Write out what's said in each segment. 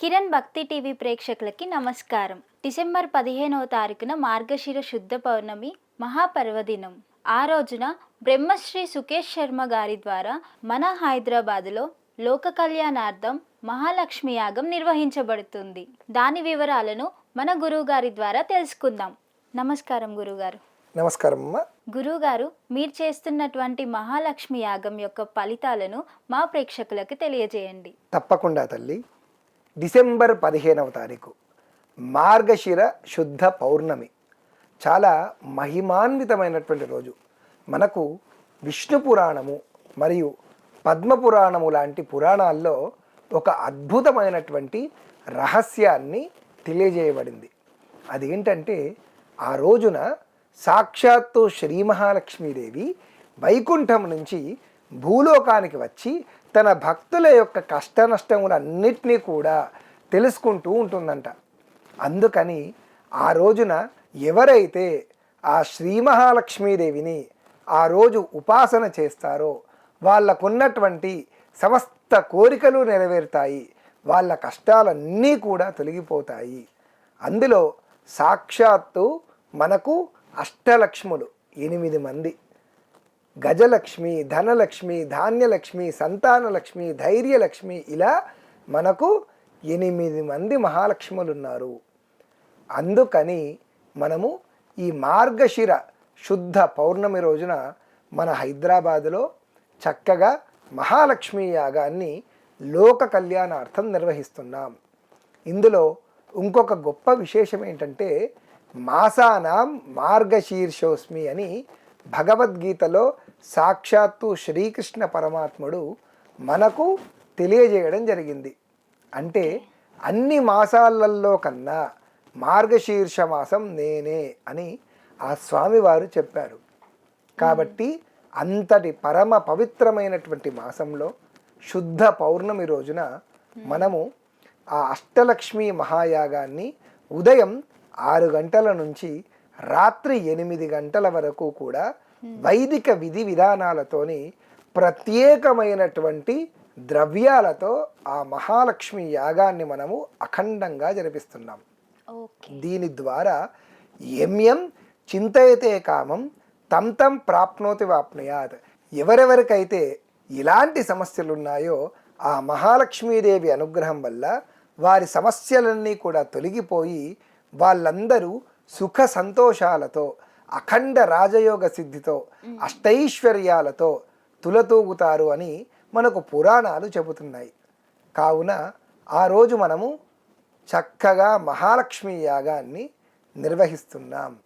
కిరణ్ భక్తి టీవీ ప్రేక్షకులకి నమస్కారం. డిసెంబర్ పదిహేనవ తారీఖున మార్గశిర శుద్ధ పౌర్ణమి మహాపర్వదినం. ఆ రోజున బ్రహ్మశ్రీ సుకేష్ శర్మ గారి ద్వారా మన హైదరాబాదులో లోక కళ్యాణార్థం మహాలక్ష్మి యాగం నిర్వహించబడుతుంది. దాని వివరాలను మన గురువు గారి ద్వారా తెలుసుకుందాం. నమస్కారం గురుగారు నమస్కారం అమ్మ. గురువుగారు మీరు చేస్తున్నటువంటి మహాలక్ష్మి యాగం యొక్క ఫలితాలను మా ప్రేక్షకులకు తెలియజేయండి. తప్పకుండా తల్లి. డిసెంబర్ పదిహేనవ తారీఖు. మార్గశిర శుద్ధ పౌర్ణమి. చాలా మహిమాన్వితమైనటువంటి రోజు. మనకు విష్ణు పురాణము మరియు పద్మ పురాణము లాంటి పురాణాల్లో ఒక అద్భుతమైనటువంటి రహస్యాన్ని తెలియజేయబడింది. అదేంటంటే ఆ రోజున సాక్షాత్తు శ్రీ మహాలక్ష్మీదేవి వైకుంఠం నుంచి భూలోకానికి వచ్చి తన భక్తుల యొక్క కష్ట నష్టములన్నిటినీ కూడా తెలుసుకుంటూ ఉంటుందంట. అందుకని ఆ రోజున ఎవరైతే ఆ శ్రీ మహాలక్ష్మీదేవిని ఆ రోజు ఉపాసన చేస్తారో వాళ్ళకున్నటువంటి సమస్త కోరికలు నెరవేరుతాయి వాళ్ళ కష్టాలన్నీ కూడా తొలగిపోతాయి. అందులో సాక్షాత్తు మనకు అష్టలక్ష్ములు ఎనిమిది మంది. గజలక్ష్మి ధనలక్ష్మి ధాన్యలక్ష్మి సంతానలక్ష్మి ధైర్యలక్ష్మి ఇలా మనకు ఎనిమిది మంది మహాలక్ష్ములు ఉన్నారు అందుకని మనము ఈ మార్గశిర శుద్ధ పౌర్ణమి రోజున మన హైదరాబాదులో చక్కగా మహాలక్ష్మి యాగాన్ని లోక కళ్యాణార్థం నిర్వహిస్తున్నాం. ఇందులో ఇంకొక గొప్ప విశేషం ఏంటంటే మాసానాం మార్గశీర్షోస్మి అని భగవద్గీతలో సాక్షాత్తు శ్రీకృష్ణ పరమాత్ముడు మనకు తెలియజేయడం జరిగింది. అంటే అన్ని మాసాలలో కన్నా మార్గశీర్ష మాసం నేనే అని ఆ స్వామివారు చెప్పారు. కాబట్టి అంతటి పరమ పవిత్రమైనటువంటి మాసంలో శుద్ధ పౌర్ణమి రోజున మనము ఆ అష్టలక్ష్మి మహాయాగాన్ని ఉదయం ఆరు గంటల నుంచి రాత్రి ఎనిమిది గంటల వరకు కూడా వైదిక విధి విధానాలతోని ప్రత్యేకమైనటువంటి ద్రవ్యాలతో ఆ మహాలక్ష్మి యాగాన్ని మనము అఖండంగా జరిపిస్తున్నాం. దీని ద్వారా ఎమ్యం చింతయతే కామం తం తం ప్రాప్నోతి వాప్నుయాత్. ఎవరెవరికైతే ఇలాంటి సమస్యలు ఉన్నాయో ఆ మహాలక్ష్మీదేవి అనుగ్రహం వల్ల వారి సమస్యలన్నీ కూడా తొలగిపోయి వాళ్ళందరూ సుఖ సంతోషాలతో అఖండ రాజయోగ సిద్ధితో అష్టైశ్వర్యాలతో తులతూగుతారు అని మనకు పురాణాలు చెబుతున్నాయి. కావున ఆ రోజు మనము చక్కగా మహాలక్ష్మి యాగాన్ని నిర్వహిస్తున్నాం.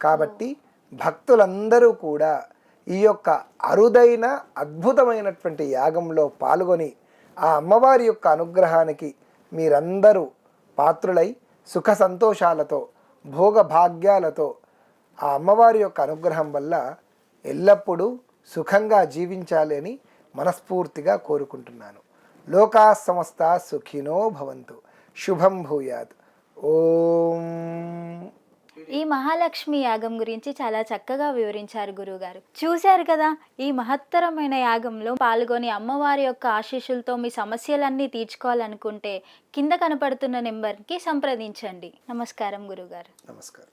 కాబట్టి భక్తులందరూ కూడా ఈ యొక్క అరుదైన అద్భుతమైనటువంటి యాగంలో పాల్గొని ఆ అమ్మవారి యొక్క అనుగ్రహానికి మీరందరూ పాత్రులై సుఖ సంతోషాలతో భోగభాగ్యాలతో ఆ అమ్మవారి యొక్క అనుగ్రహం వల్ల ఎల్లప్పుడూ సుఖంగా జీవించాలి అని మనస్ఫూర్తిగా కోరుకుంటున్నాను. లోకా సమస్త సుఖినో భవంతు. శుభం భూయాత్. ఓం. ఈ మహాలక్ష్మి యాగం గురించి చాలా చక్కగా వివరించారు గురువుగారు. చూశారు కదా ఈ మహత్తరమైన యాగంలో పాల్గొని అమ్మవారి యొక్క ఆశీస్సులతో మీ సమస్యలన్నీ తీర్చుకోవాలనుకుంటే కింద కనపడుతున్న నెంబర్కి సంప్రదించండి. నమస్కారం గురుగారు నమస్కారం.